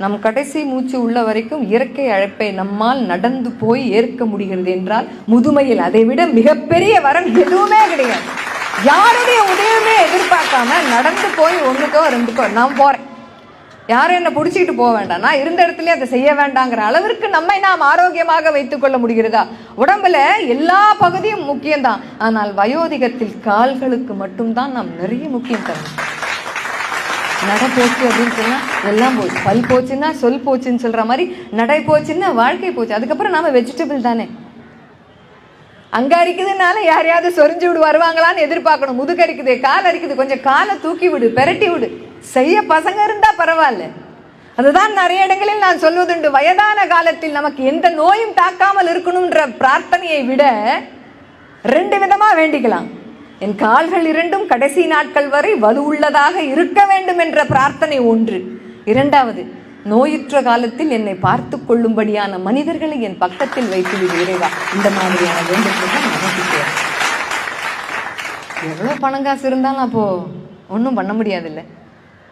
நம் கடைசி மூச்சு உள்ள வரைக்கும் இயற்கை அழைப்பை நம்மால் நடந்து போய் ஏற்க முடிகிறது என்றால் முதுமையில் அதை விட மிகப்பெரிய வரம் எதுவுமே கிடையாது. யாருடைய உதவியுமே எதிர்பார்க்காம நடந்து போய் ஒன்றுக்கோ ரெண்டுக்கோ நான் போறேன். யாரும் என்ன பிடிச்சிக்கிட்டு போக வேண்டாம். நான் இருந்த இடத்துலயே அதை செய்ய வேண்டாங்கிற அளவிற்கு நம்மை நாம் ஆரோக்கியமாக வைத்துக் கொள்ள முடிகிறதா? உடம்புல எல்லா பகுதியும் முக்கியம்தான். ஆனால் வயோதிகத்தில் கால்களுக்கு மட்டும்தான் நாம் நிறைய முக்கியம் தரணும் நடை போச்சு அப்படின்னு சொன்னால் எல்லாம் போச்சு பல் போச்சுன்னா சொல் போச்சுன்னு சொல்கிற மாதிரி நடை போச்சுன்னா வாழ்க்கை போச்சு. அதுக்கப்புறம் நாம் வெஜிடபிள் தானே. அங்கே அரிக்குதுனால யாரையாவது சொரிஞ்சு விடு வருவாங்களான்னு எதிர்பார்க்கணும். முதுகு அரிக்குது கால் அரிக்குது. கொஞ்சம் காலை தூக்கி விடு பெரட்டி விடு. செய்ய பசங்க இருந்தால் பரவாயில்ல. அதுதான் நிறைய இடங்களில் நான் சொல்வதுண்டு. வயதான காலத்தில் நமக்கு எந்த நோயும் தாக்காமல் இருக்கணும்ன்ற பிரார்த்தனையை விட ரெண்டு விதமாக வேண்டிக்கலாம். என் கால்கள் இரண்டும் கடைசி நாட்கள் வரை வலுவுள்ளதாக இருக்க வேண்டும் என்ற பிரார்த்தனை ஒன்று. இரண்டாவது நோயுற்ற காலத்தில் என்னை பார்த்து கொள்ளும்படியான மனிதர்களை என் பக்கத்தில் வைத்து இறைவா. இந்த மாதிரியான வேண்டுகோள் எவ்வளோ பணம் காசு இருந்தாலும் அப்போ ஒன்றும் பண்ண முடியாதுல்ல.